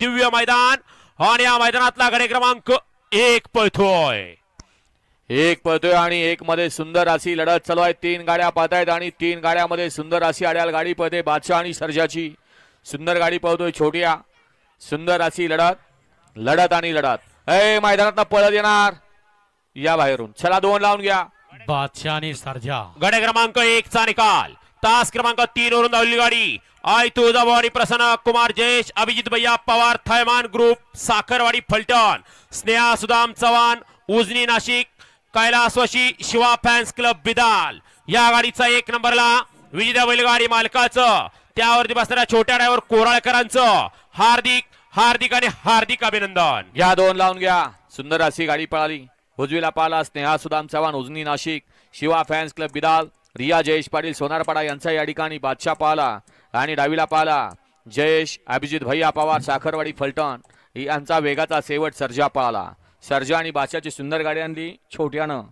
दिव्य मैदान आणि या मैदानातला गडे क्रमांक एक पळतोय. एक पळतोय आणि एक मध्ये सुंदर अशी लढत चालू आहे. तीन गाड्या पळतायत आणि तीन गाड्यामध्ये सुंदर अशी अड्याल गाडी पळते. बादशाह आणि सर्जाची सुंदर गाडी पळतोय छोट्या. सुंदर अशी लढत लढत आणि लढत. ए मैदानात पळत येणार. या बाहेरून. चला दोन लावून घ्या. बादशाह आणि सर्जा. गडे क्रमांक एक चा निकाल. तास क्रमांक तीन वरून धावली गाडी. आय तुळजाभवानी प्रसन्न कुमार जयेश अभिजित भैया पवार थैमान ग्रुप साखरवाडी फलटण स्नेहा सुदाम चव्हाण उजनी नाशिक कैलासवाशी शिवा फॅन्स क्लब बिदाल. या गाडीचा एक नंबरला विजेता बैलगाडी मालकाचं त्यावरती बसणाऱ्या छोट्या ड्रायव्हर कोराळकरांचं हार्दिक हार्दिक आणि हार्दिक अभिनंदन. या दोन लावून घ्या. सुंदर अशी गाडी पळाली. उजवीला पाला स्नेहा सुदाम चव्हाण उजनी नाशिक शिवा फॅन्स क्लब बिदाल. रिया जयेश पाटील सोनारपाडा यांचा या ठिकाणी बादशाह पाहला आणि डावीला पाला जयेश अभिजित भैया पवार साखरवाडी फलटण यांचा वेगाचा शेवट सर्जा पळाला सर्जा आणि बादशाची सुंदर गाडी आणली. छोट्यानं.